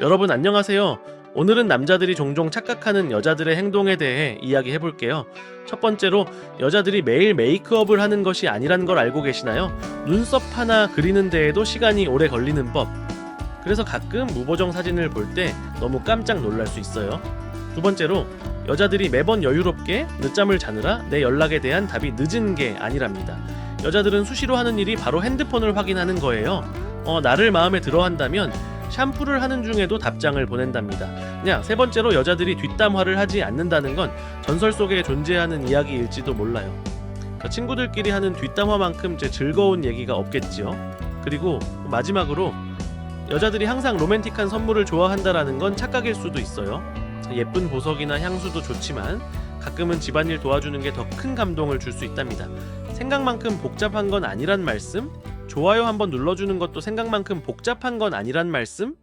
여러분 안녕하세요. 오늘은 남자들이 종종 착각하는 여자들의 행동에 대해 이야기해 볼게요. 첫 번째로 여자들이 매일 메이크업을 하는 것이 아니란 걸 알고 계시나요? 눈썹 하나 그리는 데에도 시간이 오래 걸리는 법. 그래서 가끔 무보정 사진을 볼 때 너무 깜짝 놀랄 수 있어요. 두 번째로 여자들이 매번 여유롭게 늦잠을 자느라 내 연락에 대한 답이 늦은 게 아니랍니다. 여자들은 수시로 하는 일이 바로 핸드폰을 확인하는 거예요. 어, 나를 마음에 들어 한다면 샴푸를 하는 중에도 답장을 보낸답니다. 그냥 세 번째로 여자들이 뒷담화를 하지 않는다는 건 전설 속에 존재하는 이야기일지도 몰라요. 저 친구들끼리 하는 뒷담화만큼 제 즐거운 얘기가 없겠지요. 그리고 마지막으로 여자들이 항상 로맨틱한 선물을 좋아한다라는 건 착각일 수도 있어요. 예쁜 보석이나 향수도 좋지만 가끔은 집안일 도와주는 게 더 큰 감동을 줄 수 있답니다. 생각만큼 복잡한 건 아니란 말씀? 좋아요 한번 눌러주는 것도 생각만큼 복잡한 건 아니란 말씀?